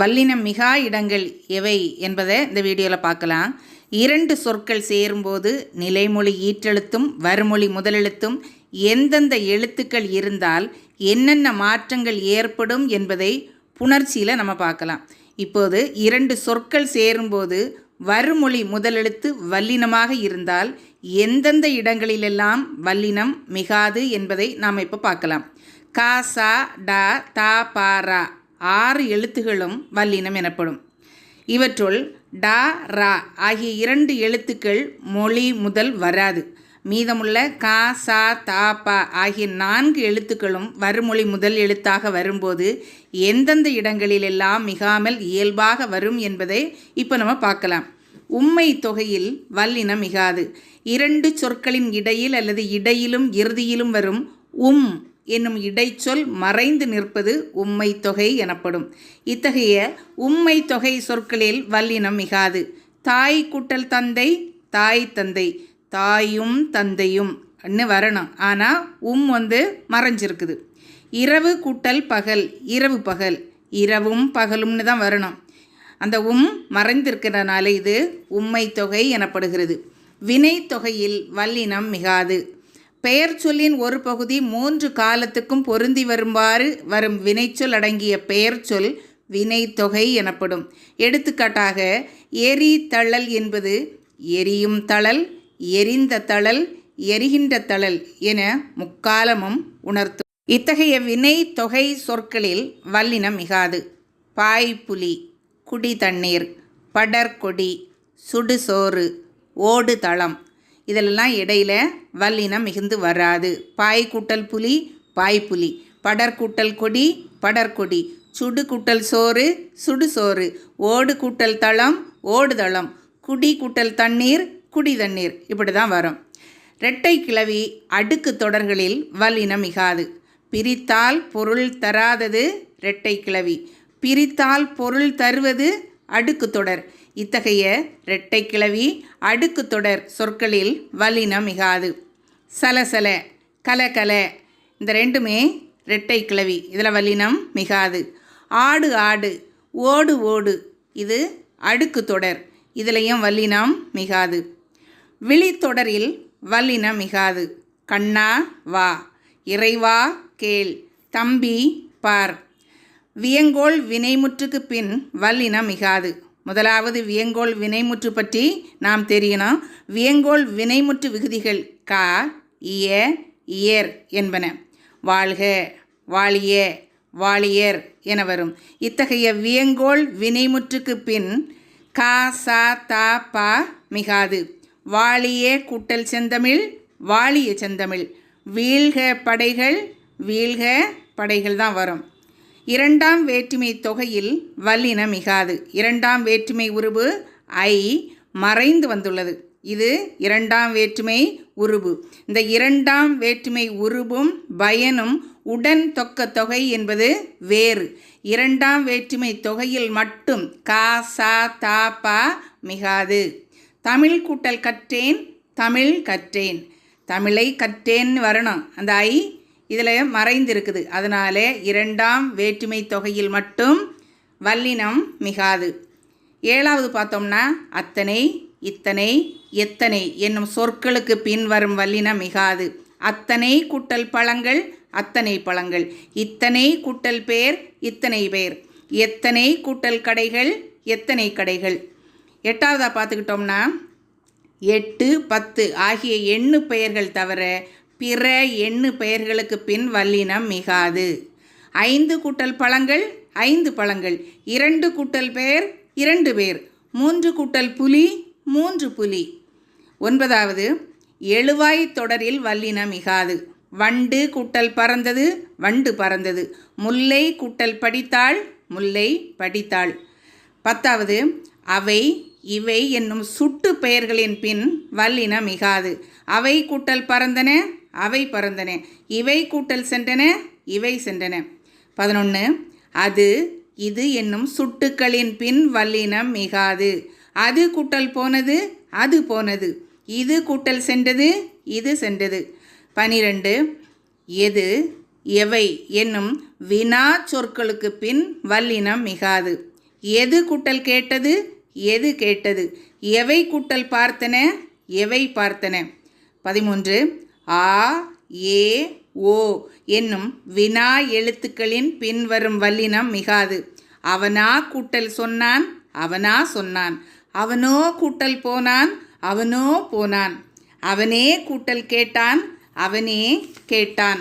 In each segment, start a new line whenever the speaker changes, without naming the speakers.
வல்லினம் மிகா இடங்கள் எவை என்பதை இந்த வீடியோவில் பார்க்கலாம். இரண்டு சொற்கள் சேரும்போது நிலைமொழி ஈற்றெழுத்தும் வறுமொழி முதலெழுத்தும் எந்தெந்த எழுத்துக்கள் இருந்தால் என்னென்ன மாற்றங்கள் ஏற்படும் என்பதை புணர்ச்சியில் நம்ம பார்க்கலாம். இப்போது இரண்டு சொற்கள் சேரும்போது வறுமொழி முதலெழுத்து வல்லினமாக இருந்தால் எந்தெந்த இடங்களிலெல்லாம் வல்லினம் மிகாது என்பதை நாம் இப்போ பார்க்கலாம். கா சா டா தா பா ரா. ஆறு எழுத்துகளும் வல்லினம் எனப்படும். இவற்றுள் டா ரா ஆகிய இரண்டு எழுத்துக்கள் மொழி முதல் வராது. மீதமுள்ள கா சா தா பா ஆகிய நான்கு எழுத்துக்களும் வறுமொழி முதல் எழுத்தாக வரும்போது எந்தெந்த இடங்களிலெல்லாம் மிகாமல் இயல்பாக வரும் என்பதை இப்போ நம்ம பார்க்கலாம். உண்மை தொகையில் வல்லினம் மிகாது. இரண்டு சொற்களின் இடையில் அல்லது இடையிலும் இறுதியிலும் வரும் உம் என்னும் இடைச்சொல் மறைந்து நிற்பது உம்மை தொகை எனப்படும். இத்தகைய உம்மை தொகை சொற்களில் வல்லினம் மிகாது. தாய் கூட்டல் தந்தை தாய் தந்தை. தாயும் தந்தையும். வரணும். ஆனால் உம் வந்து மறைஞ்சிருக்குது. இரவு கூட்டல் பகல் இரவு பகல். இரவும் பகலும்னு தான் வரணும். அந்த உம் மறைந்திருக்கிறனால இது உம்மை தொகை எனப்படுகிறது. வினை தொகையில் வல்லினம் மிகாது. பெயர் சொல்லின் ஒரு பகுதி மூன்று காலத்துக்கும் பொருந்தி வருமாறு வரும் வினைச்சொல் அடங்கிய பெயர் சொல் வினைத்தொகை எனப்படும். எடுத்துக்காட்டாக எரி தழல் என்பது எரியும் தழல் எரிந்த தழல் எரிகின்ற தழல் என முக்காலமும் உணர்த்தும். இத்தகைய வினை தொகை சொற்களில் வல்லினம் மிகாது. பாய்ப்புலி குடி தண்ணீர் படர்கொடி சுடுசோறு ஓடு தளம் இதிலெல்லாம் இடையில வல்லினம் மிகுந்து வராது. பாய் கூட்டல் புலி பாய் படர் கூட்டல் கொடி படற்கொடி. சுடு கூட்டல் சோறு சுடு சோறு ஓடு கூட்டல் தளம் ஓடு தளம் குடி கூட்டல் தண்ணீர் குடி தண்ணீர் இப்படி தான் வரும். இரட்டை கிளவி அடுக்கு தொடர்களில் வல்லினம் மிகாது. பிரித்தால் பொருள் தராதது இரட்டை கிளவி பிரித்தால் பொருள் தருவது அடுக்கு தொடர். இத்தகைய இரட்டை கிளவி அடுக்கு தொடர் சொற்களில் வல்லினம் மிகாது சலசல கலகல இந்த ரெண்டுமே இரட்டை கிளவி. இதில் வல்லினம் மிகாது. ஆடு ஆடு ஓடு ஓடு இது அடுக்கு தொடர். இதிலையும் வல்லினம் மிகாது. விழித்தொடரில் வல்லினம் மிகாது. கண்ணா வா. இறைவா கேள். தம்பி பார். வியங்கோள் வினைமுற்றுக்கு பின் வல்லினம் மிகாது. முதலாவது வியங்கோல் வினைமுற்று பற்றி நாம் தெரியணும் வியங்கோல் வினைமுற்று விகுதிகள் கா இய இயர் என்பன. வாழ்க வாழிய வாழியர் என வரும். இத்தகைய வியங்கோல் வினைமுற்றுக்கு பின் கா சா தா பா மிகாது. வாழிய கூட்டல் செந்தமிழ் வாழிய செந்தமிழ். வீழ்க படைகள் வீழ்க படைகள் தான் வரும். இரண்டாம் வேற்றுமை தொகையில் வல்லின மிகாது. இரண்டாம் வேற்றுமை உருவு ஐ மறைந்து வந்துள்ளது. இது இரண்டாம் வேற்றுமை உருவு இந்த இரண்டாம் வேற்றுமை உருவும் பயனும் உடன் தொக்க தொகை என்பது வேறு. இரண்டாம் வேற்றுமை தொகையில் மட்டும் கா சா தா பா மிகாது. தமிழ் கூட்டல் கற்றேன் தமிழ் கற்றேன். தமிழை கற்றேன்னு வரணும். அந்த ஐ இதில் மறைந்திருக்குது. அதனால் இரண்டாம் வேற்றுமை தொகையில் மட்டும் வல்லினம் மிகாது. ஏழாவது பார்த்தோம்னா அத்தனை இத்தனை எத்தனை என்னும் சொற்களுக்கு பின்வரும் வல்லினம் மிகாது. அத்தனை கூட்டல் பழங்கள் அத்தனை பழங்கள். இத்தனை கூட்டல் பேர் இத்தனை பேர். எத்தனை கூட்டல் கடைகள் எத்தனை கடைகள். எட்டாவதாக பார்த்துக்கிட்டோம்னா எட்டு பத்து ஆகிய எண்ணு பெயர்கள் தவிர பிற எண்ணு பெயர்களுக்கு பின் வல்லினம் மிகாது. ஐந்து கூட்டல் பழங்கள் ஐந்து பழங்கள். இரண்டு கூட்டல் பெயர் இரண்டு பேர். மூன்று கூட்டல் புலி மூன்று புலி. ஒன்பதாவது எழுவாய் தொடரில் வல்லினம் மிகாது. வண்டு கூட்டல் பறந்தது வண்டு பறந்தது. முல்லை கூட்டல் படித்தாள் முல்லை படித்தாள். பத்தாவது அவை இவை என்னும் சுட்டு பெயர்களின் பின் வல்லினம் மிகாது. அவை கூட்டல் பறந்தன அவை பறந்தன. இவை கூட்டல் சென்றன இவை சென்றன. பதினொன்று அது இது என்னும் சுட்டுக்களின் பின் வல்லினம் மிகாது. அது கூட்டல் போனது அது போனது. இது கூட்டல் சென்றது இது சென்றது. பனிரெண்டு எது எவை என்னும் வினா சொற்களுக்கு பின் வல்லினம் மிகாது. எது கூட்டல் கேட்டது எது கேட்டது. எவை கூட்டல் பார்த்தன எவை பார்த்தன. பதிமூன்று ஆ ஏ ஓ என்னும் வினா எழுத்துக்களின் பின்வரும் வல்லினம் மிகாது. அவனா கூட்டல் சொன்னான் அவனா சொன்னான். அவனோ கூட்டல் போனான் அவனோ போனான். அவனே கூட்டல் கேட்டான் அவனே கேட்டான்.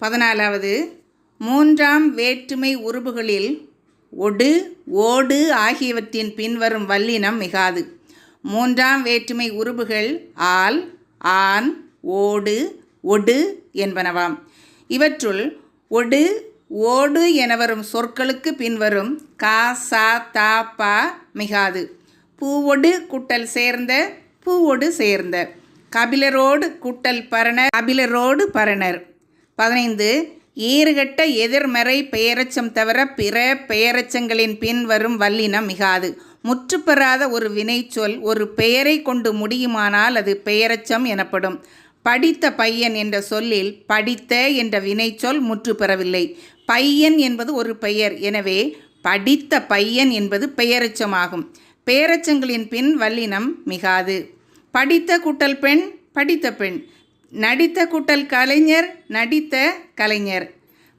பதினாலாவது மூன்றாம் வேற்றுமை உருபுகளில் ஒடு ஓடு ஆகியவற்றின் பின்வரும் வல்லினம் மிகாது. மூன்றாம் வேற்றுமை உருபுகள் ஆல் ஆன் ஓடு ஒடு என்பனவாம். இவற்றுள் ஒடு ஓடு என வரும் சொற்களுக்கு பின்வரும் கா சா தா பா மிகாது. பூவொடு குட்டல் சேர்ந்த பூவொடு சேர்ந்த. கபிலரோடு குட்டல் பரணர் கபிலரோடு பரணர். பதினைந்து ஈறுகட்ட எதிர்மறை பெயரச்சம் தவிர பிற பெயரச்சங்களின் பின் வரும் வல்லினம் மிகாது. முற்றுப்பெறாத ஒரு வினைச்சொல் ஒரு பெயரை கொண்டு முடியுமானால் அது பெயரச்சம் எனப்படும். படித்த பையன் என்ற சொல்லில் படித்த என்ற வினைச்சொல் முற்று பெறவில்லை. பையன் என்பது ஒரு பெயர். எனவே படித்த பையன் என்பது பெயரச்சமாகும். பெயரச்சங்களின் பின் வல்லினம் மிகாது. படித்த கூட்டல் பெண் படித்த பெண். நடித்த கூட்டல் கலைஞர் நடித்த கலைஞர்.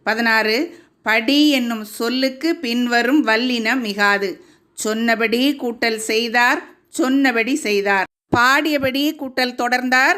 பதினாறு. படி என்னும் சொல்லுக்கு பின்வரும் வல்லினம் மிகாது. சொன்னபடி கூட்டல் செய்தார் சொன்னபடி செய்தார். பாடியபடி கூட்டல் தொடர்ந்தார்